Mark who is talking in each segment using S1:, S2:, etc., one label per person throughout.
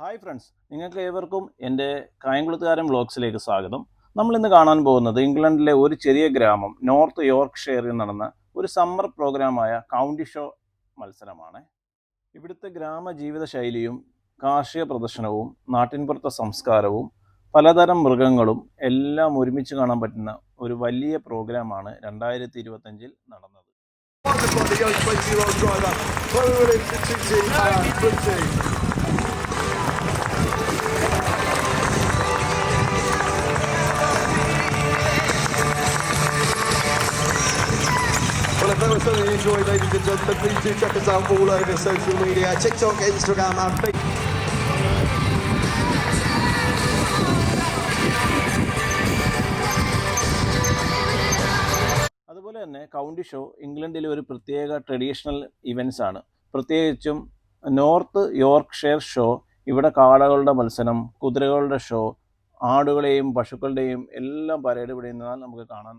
S1: Hi friends നിങ്ങൾക്ക് ഏവർക്കും എന്റെ കായംകുളത്തുകാരൻ വ്ളോഗ്സിലേക്ക് സ്വാഗതം. നമ്മൾ ഇന്ന് കാണാൻ പോകുന്നത് ഇംഗ്ലണ്ടിലെ ഒരു ചെറിയ ഗ്രാമം നോർത്ത് യോർക്ക് ഷെയറിൽ നടന്ന ഒരു സമ്മർ പ്രോഗ്രാമായ കൗണ്ടി ഷോ മത്സരമാണ്. ഇവിടുത്തെ ഗ്രാമജീവിത ശൈലിയും കാർഷിക പ്രദർശനവും നാട്ടിൻപുറത്തെ സംസ്കാരവും പലതരം മൃഗങ്ങളും എല്ലാം ഒരുമിച്ച് കാണാൻ പറ്റുന്ന ഒരു വലിയ പ്രോഗ്രാമാണ് രണ്ടായിരത്തി ഇരുപത്തഞ്ചിൽ നടന്നത്
S2: So enjoy, ladies and gentlemen. Please do check us out all over social media TikTok, Instagram, and Facebook.
S1: അതുപോലെ തന്നെ കൗണ്ടി ഷോ ഇംഗ്ലണ്ടിൽ ഒരു പ്രത്യേക ട്രഡീഷണൽ ഇവൻസ് ആണ് പ്രത്യേകിച്ചും നോർത്ത് യോർക്ക് ഷെയർ ഷോ ഇവിടെ കാടകളുടെ മത്സരം കുതിരകളുടെ ഷോ ആടുകളെയും പശുക്കളുടെയും എല്ലാം പരേഡ് പിടിയുന്നതാണ് നമുക്ക് കാണാൻ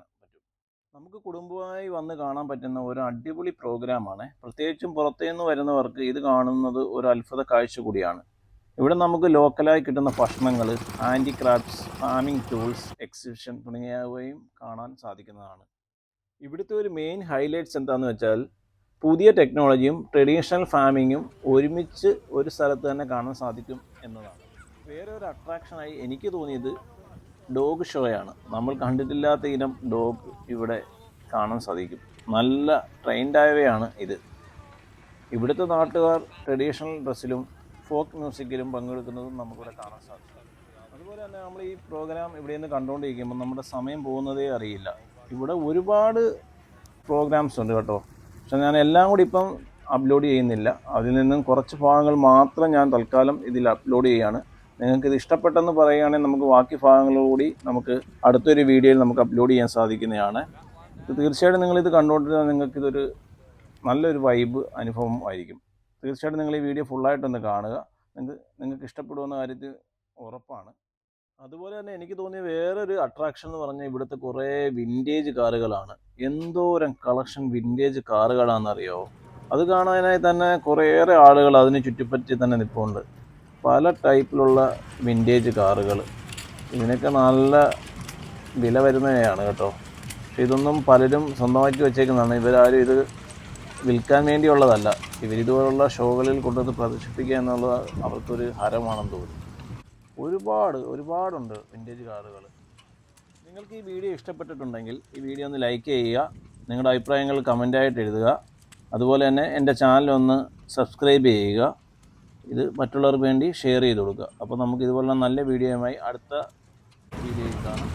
S1: നമുക്ക് കുടുംബമായി വന്ന് കാണാൻ പറ്റുന്ന ഒരു അടിപൊളി പ്രോഗ്രാമാണ് പ്രത്യേകിച്ചും പുറത്തുനിന്ന് വരുന്നവർക്ക് ഇത് കാണുന്നത് ഒരു അത്ഭുത കാഴ്ച കൂടിയാണ്. ഇവിടെ നമുക്ക് ലോക്കലായി കിട്ടുന്ന ഭക്ഷണങ്ങൾ ഹാൻഡിക്രാഫ്റ്റ്സ് ഫാമിംഗ് ടൂൾസ് എക്സിബിഷൻ തുടങ്ങിയവയും കാണാൻ സാധിക്കുന്നതാണ്. ഇവിടുത്തെ ഒരു മെയിൻ ഹൈലൈറ്റ്സ് എന്താണെന്ന് വെച്ചാൽ പുതിയ ടെക്നോളജിയും ട്രഡീഷണൽ ഫാമിങ്ങും ഒരുമിച്ച് ഒരു സ്ഥലത്ത് തന്നെ കാണാൻ സാധിക്കും എന്നതാണ്. വേറെ ഒരു അട്രാക്ഷനായി എനിക്ക് തോന്നിയത് ഡോഗ് ഷോയാണ്. നമ്മൾ കണ്ടിട്ടില്ലാത്ത ഇനം ഡോഗ് ഇവിടെ കാണാൻ സാധിക്കും. നല്ല ട്രെയിൻഡായവയാണ് ഇത്. ഇവിടുത്തെ നാട്ടുകാർ ട്രഡീഷണൽ ഡ്രസ്സിലും ഫോക്ക് മ്യൂസിക്കിലും പങ്കെടുക്കുന്നതും നമുക്കിവിടെ കാണാൻ സാധിക്കും. അതുപോലെ തന്നെ നമ്മൾ ഈ പ്രോഗ്രാം ഇവിടെ നിന്ന് കണ്ടുകൊണ്ടിരിക്കുമ്പോൾ നമ്മുടെ സമയം പോകുന്നതേ അറിയില്ല. ഇവിടെ ഒരുപാട് പ്രോഗ്രാംസ് ഉണ്ട് കേട്ടോ. പക്ഷെ ഞാൻ എല്ലാം കൂടി ഇപ്പം അപ്ലോഡ് ചെയ്യുന്നില്ല. അതിൽ നിന്നും കുറച്ച് ഭാഗങ്ങൾ മാത്രം ഞാൻ തൽക്കാലം ഇതിൽ അപ്ലോഡ് ചെയ്യാണ്. നിങ്ങൾക്ക് ഇത് ഇഷ്ടപ്പെട്ടെന്ന് പറയുകയാണെങ്കിൽ നമുക്ക് ബാക്കി ഭാഗങ്ങളിലൂടി നമുക്ക് അടുത്തൊരു വീഡിയോയിൽ നമുക്ക് അപ്ലോഡ് ചെയ്യാൻ സാധിക്കുന്നതാണ്. തീർച്ചയായിട്ടും നിങ്ങളിത് കണ്ടുകൊണ്ടിരുന്നാൽ നിങ്ങൾക്കിതൊരു നല്ലൊരു വൈബ് അനുഭവം ആയിരിക്കും. തീർച്ചയായിട്ടും നിങ്ങൾ ഈ വീഡിയോ ഫുള്ളായിട്ടൊന്ന് കാണുക. നിങ്ങൾക്ക് നിങ്ങൾക്ക് ഇഷ്ടപ്പെടുമെന്ന കാര്യത്തിൽ ഉറപ്പാണ്. അതുപോലെ തന്നെ എനിക്ക് തോന്നിയ വേറൊരു അട്രാക്ഷൻ എന്ന് പറഞ്ഞാൽ ഇവിടുത്തെ കുറേ വിന്റേജ് കാറുകളാണ്. എന്തോരം കളക്ഷൻ വിന്റേജ് കാറുകളാണെന്നറിയോ? അത് കാണാനായി തന്നെ കുറേയേറെ ആളുകൾ അതിന് ചുറ്റിപ്പറ്റി തന്നെ നിൽപ്പുണ്ട് പല ടൈപ്പിലുള്ള വിന്റേജ് കാറുകൾ. ഇതിനൊക്കെ നല്ല വില വരുന്നവയാണ് കേട്ടോ. പക്ഷെ ഇതൊന്നും പലരും സ്വന്തമാക്കി വെച്ചേക്കുന്നതാണ്. ഇവരാരും ഇത് വിൽക്കാൻ വേണ്ടിയുള്ളതല്ല. ഇവരിതുപോലുള്ള ഷോകളിൽ കൊണ്ടുവന്ന് പ്രദർശിപ്പിക്കുക എന്നുള്ളത് അവർക്കൊരു ഹരമാണെന്ന് തോന്നുന്നു. ഒരുപാട് ഒരുപാടുണ്ട് വിന്റേജ് കാറുകൾ. നിങ്ങൾക്ക് ഈ വീഡിയോ ഇഷ്ടപ്പെട്ടിട്ടുണ്ടെങ്കിൽ ഈ വീഡിയോ ഒന്ന് ലൈക്ക് ചെയ്യുക നിങ്ങളുടെ അഭിപ്രായങ്ങൾ കമന്റായിട്ട് എഴുതുക. അതുപോലെ തന്നെ എന്റെ ചാനൽ ഒന്ന് സബ്സ്ക്രൈബ് ചെയ്യുക. ഇത് മറ്റുള്ളവർക്ക് വേണ്ടി ഷെയർ ചെയ്ത് കൊടുക്കുക. അപ്പോൾ നമുക്ക് ഇതുപോലുള്ള നല്ല വീഡിയോയുമായി അടുത്ത വീഡിയോയിൽ കാണാം.